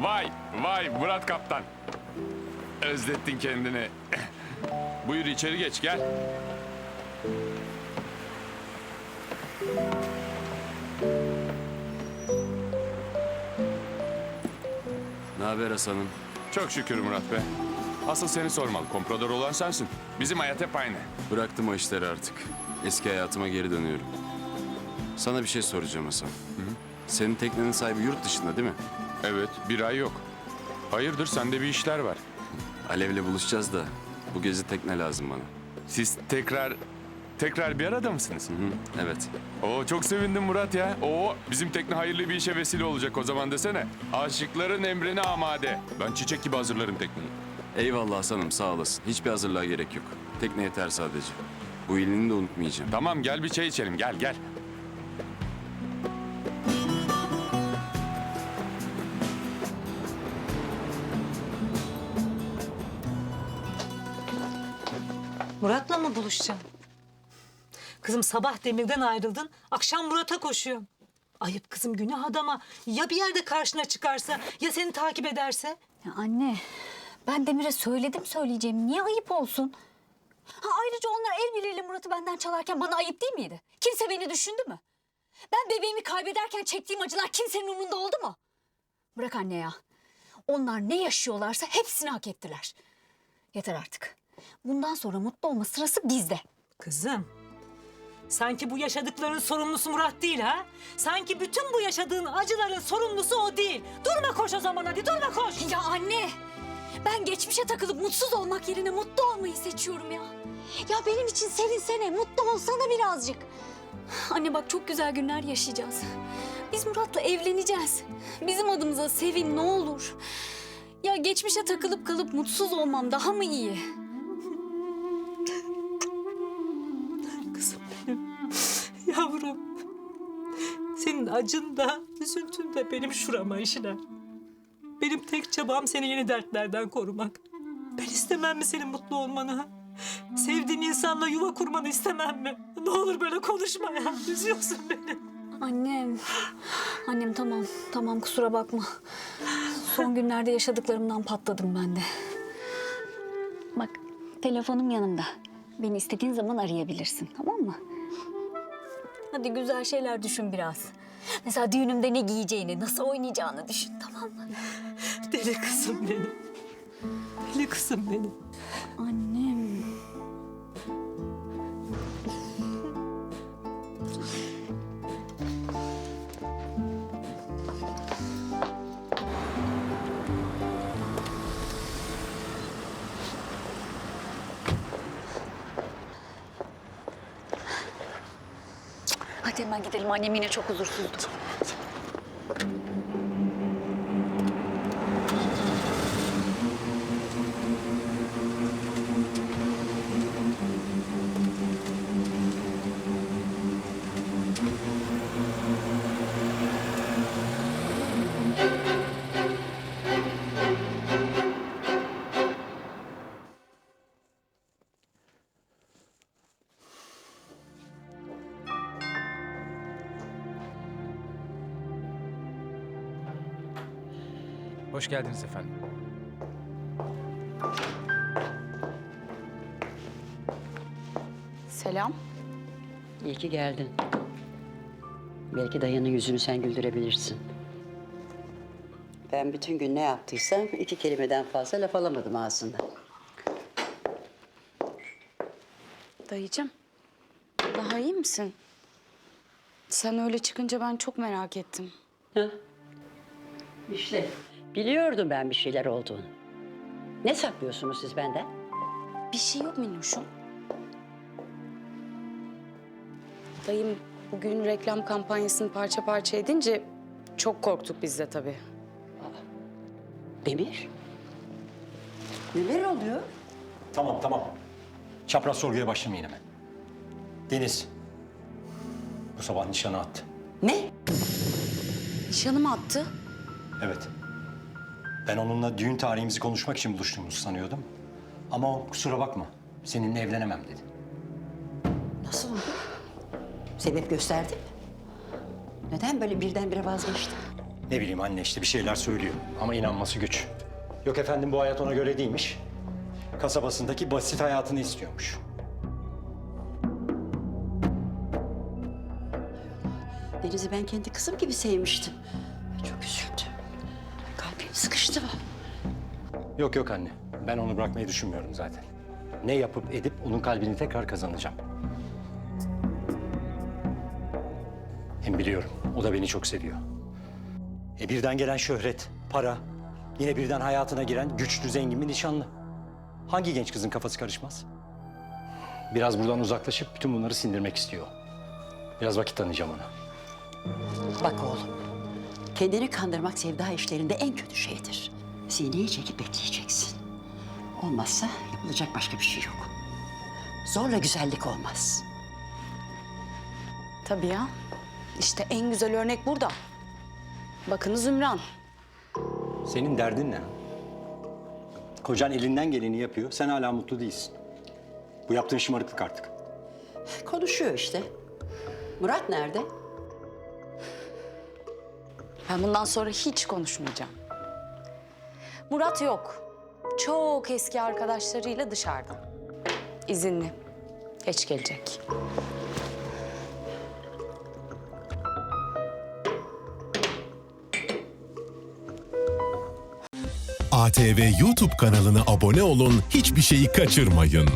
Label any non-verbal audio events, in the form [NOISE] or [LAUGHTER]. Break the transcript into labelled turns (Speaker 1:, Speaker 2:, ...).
Speaker 1: Vay, vay Murat Kaptan. Özlettin kendini. [LAUGHS] Buyur içeri geç gel.
Speaker 2: Ne haber Hasan'ım?
Speaker 1: Çok şükür Murat be. Asıl seni sormalı. Komprador olan sensin. Bizim hayat hep aynı.
Speaker 2: Bıraktım o işleri artık. Eski hayatıma geri dönüyorum. Sana bir şey soracağım Hasan. Senin teknenin sahibi yurt dışında değil mi?
Speaker 1: Evet, bir ay yok. Hayırdır, sende bir işler var.
Speaker 2: Alev'le buluşacağız da bu gezi tekne lazım bana.
Speaker 1: Siz tekrar, tekrar bir arada mısınız?
Speaker 2: Hı, evet.
Speaker 1: Oo çok sevindim Murat ya. Oo bizim tekne hayırlı bir işe vesile olacak o zaman desene. Aşıkların emrine amade. Ben çiçek gibi hazırlarım tekneyi.
Speaker 2: Eyvallah Hasan'ım sağ olasın. Hiçbir hazırlığa gerek yok. Tekne yeter sadece. Bu iyiliğini de unutmayacağım.
Speaker 1: Tamam gel bir çay içelim gel gel.
Speaker 3: Murat'la mı buluşacaksın? Kızım sabah Demir'den ayrıldın, akşam Murat'a koşuyorsun. Ayıp kızım günah adama. Ya bir yerde karşına çıkarsa, ya seni takip ederse?
Speaker 4: Ya anne, ben Demir'e söyledim söyleyeceğim. Niye ayıp olsun? Ha ayrıca onlar el birliğiyle Murat'ı benden çalarken bana ayıp değil miydi? Kimse beni düşündü mü? Ben bebeğimi kaybederken çektiğim acılar kimsenin umurunda oldu mu? Bırak anne ya. Onlar ne yaşıyorlarsa hepsini hak ettiler. Yeter artık. Bundan sonra mutlu olma sırası bizde.
Speaker 3: Kızım, sanki bu yaşadıkların sorumlusu Murat değil ha? Sanki bütün bu yaşadığın acıların sorumlusu o değil. Durma koş o zaman hadi, durma koş.
Speaker 4: Ya anne, ben geçmişe takılıp mutsuz olmak yerine mutlu olmayı seçiyorum ya. Ya benim için sevinsene, mutlu olsana birazcık. Anne bak çok güzel günler yaşayacağız. Biz Murat'la evleneceğiz. Bizim adımıza sevin ne olur. Ya geçmişe takılıp kalıp mutsuz olmam daha mı iyi?
Speaker 3: Acın da, üzüntün de benim şurama işler. Benim tek çabam seni yeni dertlerden korumak. Ben istemem mi senin mutlu olmanı? Sevdiğin insanla yuva kurmanı istemem mi? Ne olur böyle konuşma ya. Üzüyorsun beni.
Speaker 4: Annem, annem tamam, tamam kusura bakma. Son günlerde yaşadıklarımdan patladım ben de. Bak telefonum yanımda. Beni istediğin zaman arayabilirsin tamam mı? Hadi güzel şeyler düşün biraz. Mesela düğünümde ne giyeceğini, nasıl oynayacağını düşün tamam mı?
Speaker 3: Deli kızım benim. Deli kızım benim.
Speaker 4: Annem. Hadi hemen gidelim. Annem yine çok huzursuzdu.
Speaker 5: Hoş geldiniz efendim.
Speaker 6: Selam. İyi ki geldin. Belki dayının yüzünü sen güldürebilirsin. Ben bütün gün ne yaptıysam iki kelimeden fazla laf alamadım ağzında.
Speaker 7: Dayıcım, daha iyi misin? Sen öyle çıkınca ben çok merak ettim.
Speaker 6: İşte biliyordum ben bir şeyler olduğunu. Ne saklıyorsunuz siz benden?
Speaker 7: Bir şey yok Minnoş'um. Dayım bugün reklam kampanyasını parça parça edince çok korktuk biz de tabii.
Speaker 6: Demir? Neler oluyor?
Speaker 8: Tamam tamam. Çapraz sorguya başlamayın hemen. Deniz. Bu sabah nişanı attı.
Speaker 6: Ne?
Speaker 7: Nişanımı attı.
Speaker 8: Evet. Ben onunla düğün tarihimizi konuşmak için buluştuğumuzu sanıyordum. Ama o kusura bakma. Seninle evlenemem dedi.
Speaker 6: Nasıl oldu? Sebep gösterdi mi? Neden böyle birdenbire vazgeçti?
Speaker 8: Ne bileyim anne işte bir şeyler söylüyor ama inanması güç. Yok efendim bu hayat ona göre değilmiş. Kasabasındaki basit hayatını istiyormuş.
Speaker 6: Deniz'i ben kendi kızım gibi sevmiştim. Çok üzüldüm. Sıkıştı.
Speaker 8: Yok yok anne. Ben onu bırakmayı düşünmüyorum zaten. Ne yapıp edip onun kalbini tekrar kazanacağım. Hem biliyorum o da beni çok seviyor. E birden gelen şöhret, para, yine birden hayatına giren güçlü zengin bir nişanlı. Hangi genç kızın kafası karışmaz? Biraz buradan uzaklaşıp bütün bunları sindirmek istiyor. Biraz vakit tanıyacağım ona.
Speaker 6: Bak oğlum. Kendini kandırmak sevda işlerinde en kötü şeydir. Sineye çekip bekleyeceksin. Olmazsa yapılacak başka bir şey yok. Zorla güzellik olmaz.
Speaker 7: Tabii ya. İşte en güzel örnek burada. Bakınız Ümran.
Speaker 8: Senin derdin ne? Kocan elinden geleni yapıyor, sen hala mutlu değilsin. Bu yaptığın şımarıklık artık.
Speaker 6: Konuşuyor işte. Murat nerede?
Speaker 7: Ben bundan sonra hiç konuşmayacağım. Murat yok. Çok eski arkadaşlarıyla dışarıda. İzinli. Geç gelecek.
Speaker 9: ATV YouTube kanalına abone olun, hiçbir şeyi kaçırmayın.